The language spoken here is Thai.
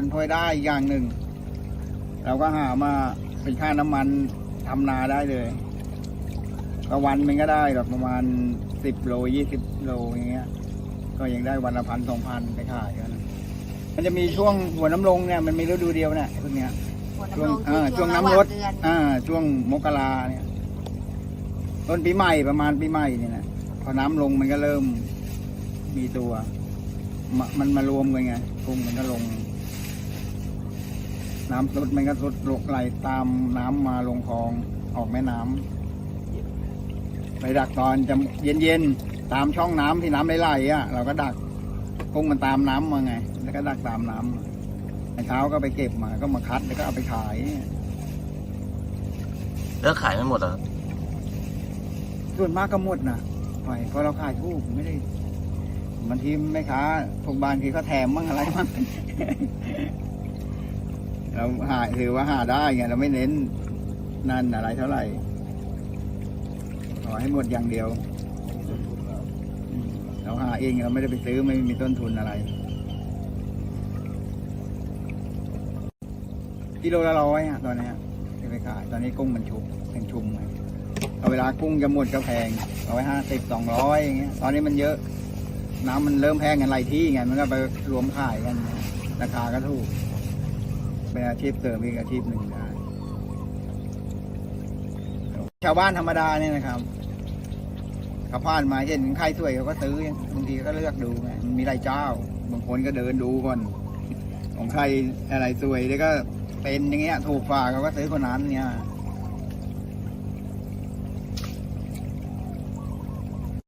เป็นผลพลอยได้อย่างหนึ่ง เราก็หามาเป็นค่าน้ำมันทำนาได้เลยก็วันมันก็ได้หรอกประมาณสิบโลยี่สิบโลอย่างเงี้ย ก็ยังได้วันละพันสองพันไปขายกันมันจะมีช่วงหัวน้ำลงเนี่ยมันมีฤดูเดียวเนี่ยพวกเนี้ยหัวช่วงน้ำลงอ่าคือช่วงระน้ำหาลดเดือนอ่า ช่วงมกราเนี่ย ต้นปีใหม่ประมาณปีใหม่เนี่ยนะพอน้ำลงมันก็เริ่มมีตัวมะมันมารวมกันไงกุ้งมันก็ลง น้ำลดมันก็ลดลงไหลตามน้ำมาลงคลองออกแม่น้ำไปดักตอนจะเย็นๆตามช่องน้ำที่น้ำไหลๆอะ เราก็ดักกุ้งมันตามน้ำมาไง แล้วก็ดักตามน้ำไอ้เช้าก็ไปเก็บมาก็มาคัดแล้วก็เอาไปขายเลิกขายไม่หมดเหรอส่วนมากก็หมดนะปล่อยเพราะเราขายถูกไม่ได้บางทีแม่ค้าพวกบ้านที่เขาแถมมั่งอะไรมั่ง เราหาถือว่าหาได้ไงเราไม่เน้นนั่นอะไรเท่าไหร่ขอให้หมดอย่างเดียว เราหาเองเราไม่ได้ไปซื้อไม่มีต้นทุนอะไร กิโลละร้อยอะตอนนี้ยที่ไปขายตอนนี้กุ้งมันชุบเป็นชุมไงเอาเวลากุ้งจะหมดก็แพงเอาไว้ห้าสิบสองร้อยอย่างเงี้ยตอนนี้มันเยอะ น้ำมันเริ่มแพงกันหลายที่ไงมันก็ไปรวมขายกัน ราคาก็ถูก เป็นอาชีพเสริมอีกอาชีพหนึ่งได้ชาวบ้านธรรมดาเนี่ยนะครับเขาผ่านมาเห็นใครสวยเขาก็ซื้อบางทีก็เลือกดูไงมันมีหลายเจ้า บางคนก็เดินดูก่อนของใครอะไรสวยแล้วก็เป็นอย่างเงี้ยถูกฝ่าเขาก็ซื้อคนนั้นเนี่ย